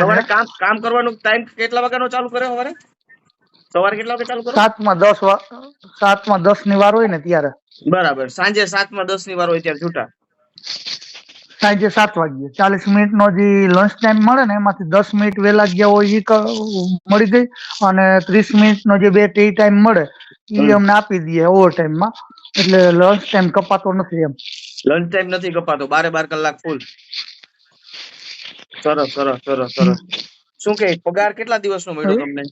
સવારે કામ કામ કરવાનું ટાઈમ કેટલા વાગ્યાનો ચાલુ કરે સવારે સવારે કેટલા વાગે ચાલુ કરો? સાતમાં દસ સાતમાં દસની વાર હોય ને ત્યારે. બરાબર. સાંજે સાતમાં દસની વાર હોય ત્યારે છૂટા સાંજે સાત વાગ્યે. ચાલીસ મિનિટ નો જે લંચ ટાઈમ મળે ને એમાંથી દસ મિનિટ વહેલા ગયા હોય એ મળી ગઈ અને ત્રીસ મિનિટ નો જે બે ટી ટાઈમ મળે એ અમને આપી દઈએ ઓવર ટાઈમમાં. એટલે લંચ ટાઈમ કપાતો નથી એમ. લંચ ટાઈમ નથી કપાતો. બારે બાર કલાક ફૂલ સરસ સરસ સરસ સરસ. શું કે પગાર કેટલા દિવસનો મળ્યો તમને?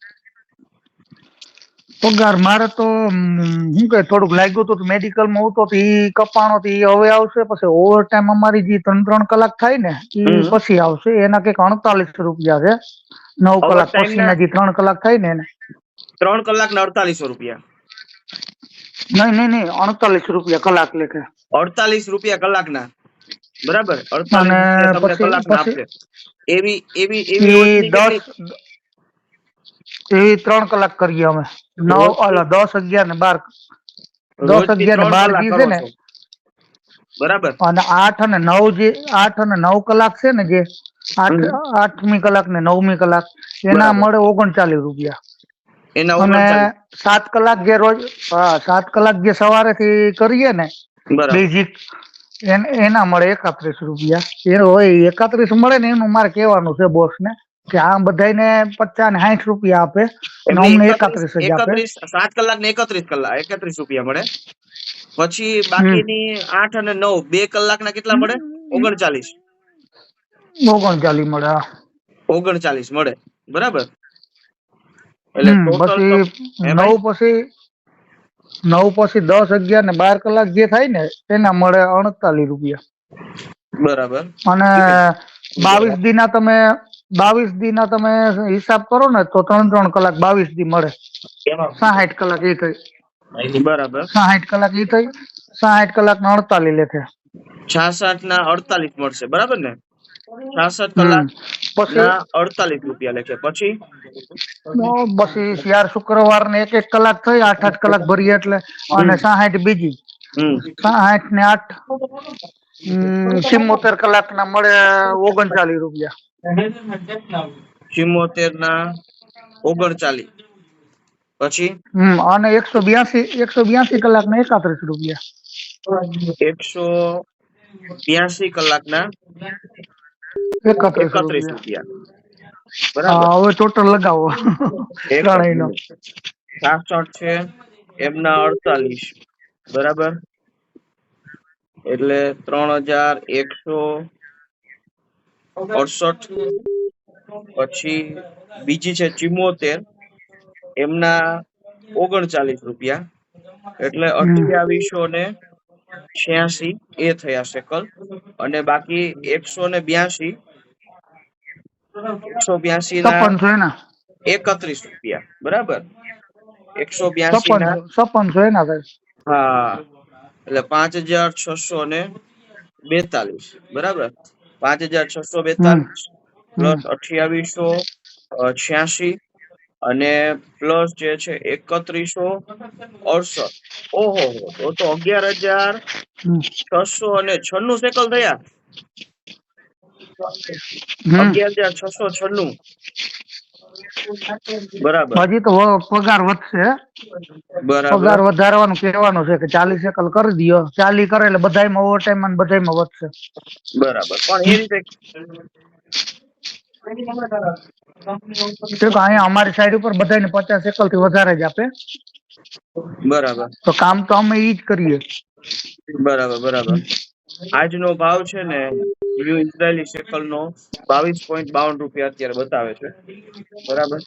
પગાર મારે તો શું કે થોડુંક લાગ્યું હતું મેડિકલમાં હતો તો ઈ કપાણો તો ઈ હવે આવશે પછી ઓવર ટાઈમ અમારી જે ત્રણ ત્રણ કલાક થાય ને એ પછી આવશે. એના કંઈક અડતાલીસ રૂપિયા છે. નવ કલાક પછીના જે ત્રણ કલાક થાય ને એને. ત્રણ કલાક ને અડતાલીસો રૂપિયા. નહીં નહીં નહીં અડતાલીસ રૂપિયા કલાક લેખે. અડતાલીસ રૂપિયા કલાકના? બરાબર? એવી એવી એવી ઈ રોજની દસ કેટલી- એ ત્રણ કલાક કરીએ અમે. નવ ઓલા દસ અગિયાર ને બાર. દસ અગિયાર ને બાર છે ને બરાબર. અને આઠ અને નવ જે આઠ અને નવ કલાક છે ને જે આઠ આઠમી કલાક ને નવમી કલાક એના. મળે ઓગણચાલીસ રૂપિયા. અને સાત કલાક જે રોજ હા સાત કલાક જે સવારે થી કરીએ ને બેઝિક એના મળે એકાત્રીસ રૂપિયા. એ હોય એકત્રીસ મળે ને એનું મારે કહેવાનું છે બોસ ને કે આ બધાને પચાસ ને સાઠ રૂપિયા આપે અને અમને એકત્રીસ જ આપે. સાત કલાક ને એકત્રીસ કલાક એકત્રીસ રૂપિયા મળે. પછી બાકીની આઠ અને નવ બે કલાકના કેટલા મળે? ઓગણચાલીસ. ઓગણચાલીસ મળે ઓગણચાલીસ મળે. બરાબર? એટલે પછી નવ પછી નવ પછી દસ અગિયાર ને બાર કલાક જે થાય ને એના મળે અડતાલીસ રૂપિયા. બરાબર. અને બાવીસ દી ના તમે બાવીસ દી ના તમે હિસાબ કરો ને તો ત્રણ ત્રણ કલાક બાવીસ દી મળે. સાહીઠ કલાક એ થઈ. બરાબર. સાહીઠ કલાક એ થઈ સાહીઠ કલાક ના અડતાલીસ લેખે. છાસઠ ના અડતાલીસ મળશે બરાબર ને? છાસઠ કલાક પછી અડતાલીસ રૂપિયા લેખે. પછી? પછી યાર શુક્રવાર ને એક એક કલાક થઈ આઠ આઠ કલાક ભરીએ એટલે અને સાહીઠ બીજી. સાહીઠ ને આઠ સિમોતેર કલાક ના મળે ઓગણચાલીસ રૂપિયા. સિમોતેર ના ઓગણચાલીસ. પછી? હમ અને એકસો બ્યાસી એકસો બ્યાસી કલાક ના એકાત્રીસ રૂપિયા. એકસો બ્યાસી કલાકના એકત્રીસ એકત્રીસ રૂપિયા. બરાબર. હવે ટોટલ લગાવો. ત્રણેયનો છાસઠ છે એમના અડતાલીસ. બરાબર? એટલે ત્રણ હજાર એકસો અડસઠ. પછી બીજી છે ચિમોતેર. એમના ઓગણચાલીસ રૂપિયા. એટલે અઠ્યાવીસો ને છ્યાસી એ થયા સેકલ અને બાકી એકસો ને બ્યાસી એકસો બ્યાસી ના? એકત્રીસ રૂપિયા. બરાબર? એકસો બ્યાસી ના હા. એટલે પાંચ હજાર છસો ને બેતાલીસ. બરાબર? પાંચ હજાર છસો બેતાલીસ પ્લસ અઠ્યાવીસો છ્યાસી અને પ્લસ જે છે એકત્રીસો અડસઠ. ઓહો તો તો અગિયાર હજાર છસો અને છન્નું સેકલ થયા? અગિયાર હજાર છસો છન્નું. બરાબર. હજી તો પગાર વધશે. બરાબર. પગાર વધારવાનું કહેવાનું છે કે ચાલીસ એકલ કરી દો ચાલી કરે એટલે બધાયમાં ઓવર ટાઈમ અને બધાયમાં વધશે. બરાબર. પણ એ રીતે અહીંયા અમારી સાઈડ ઉપર બધાને પચાસ એકલથી વધારે જ આપે. બરાબર. તો કામ તો અમે ઈ જ કરીએ. બરાબર બરાબર. આજનો ભાવ છે ને ન્યુ ઇઝરાયલી શેકલ નો બાવીસ પોઈન્ટ બાવન રૂપિયા અત્યારે બતાવે છે. બરાબર?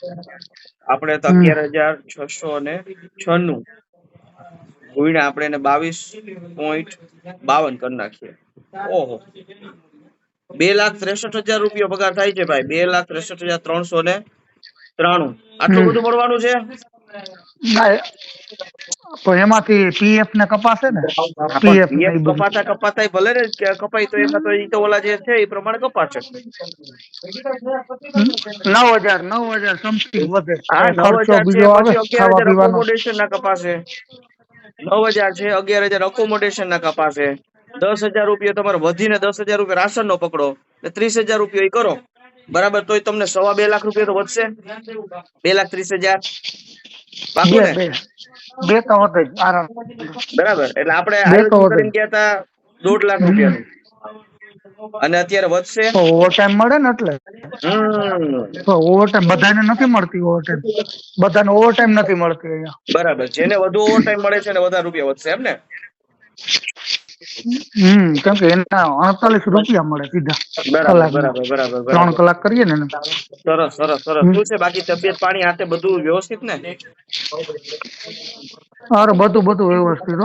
આપણે તો અગિયાર હજાર છસો ને છન્નું. ગુણ્યા આપણે એને બાવીસ પોઈન્ટ બાવન કરી નાખીએ. ઓહો. બે લાખ ત્રેસઠ હજાર રૂપિયા પગાર થાય છે ભાઈ. બે લાખ ત્રેસઠ હજાર ત્રણસો ને ત્રાણું. આટલું બધું મળવાનું છે? એ- તો એમાંથી પીએફ ને કપાશે ને? પીએફ કપાતા કપાતા ભલે ને કપાય તો એમાં તો ઈ તો ઓલા જે છે એ પ્રમાણે કપાશે. નવ હજાર નવ હજાર સમથિંગ વધે. નવ ખર્ચો બીજો આવે ખાવા પીવાનો. ના કપાશે. નવ હજાર છે અગિયાર હજાર અકોમોડેશન ના કપાશે. દસ હજાર રૂપિયા તમારે વધીને દસ હજાર રૂપિયા રાશન નો પકડો એટલે ત્રીસ હજાર રૂપિયા એ કરો. બરાબર? તોય તમને સવા બે લાખ રૂપિયા તો વધશે. બે લાખ ત્રીસ હજાર. બરાબર? એટલે આપણે ગયા હતા દોઢ લાખ રૂપિયા અને અત્યારે વધશે. ઓવરટાઈમ મળે ને એટલે? હમ. તો ઓવર બધાને નથી મળતી ઓવરટાઈમ બધાને ઓવરટાઈમ નથી મળતી બરાબર. જેને વધુ ઓવર ટાઈમ મળે છે ને વધારે રૂપિયા વધશે એમ ને? હમ કેમ કે એના અડતાલીસ રૂપિયા મળે સીધા. બરાબર બરાબર બરાબર ત્રણ કલાક કરીએ ને સરસ સરસ સરસ. શું છે બાકી તબિયત પાણી હાથે બધું વ્યવસ્થિત ને? અરે બધું બધું વ્યવસ્થિત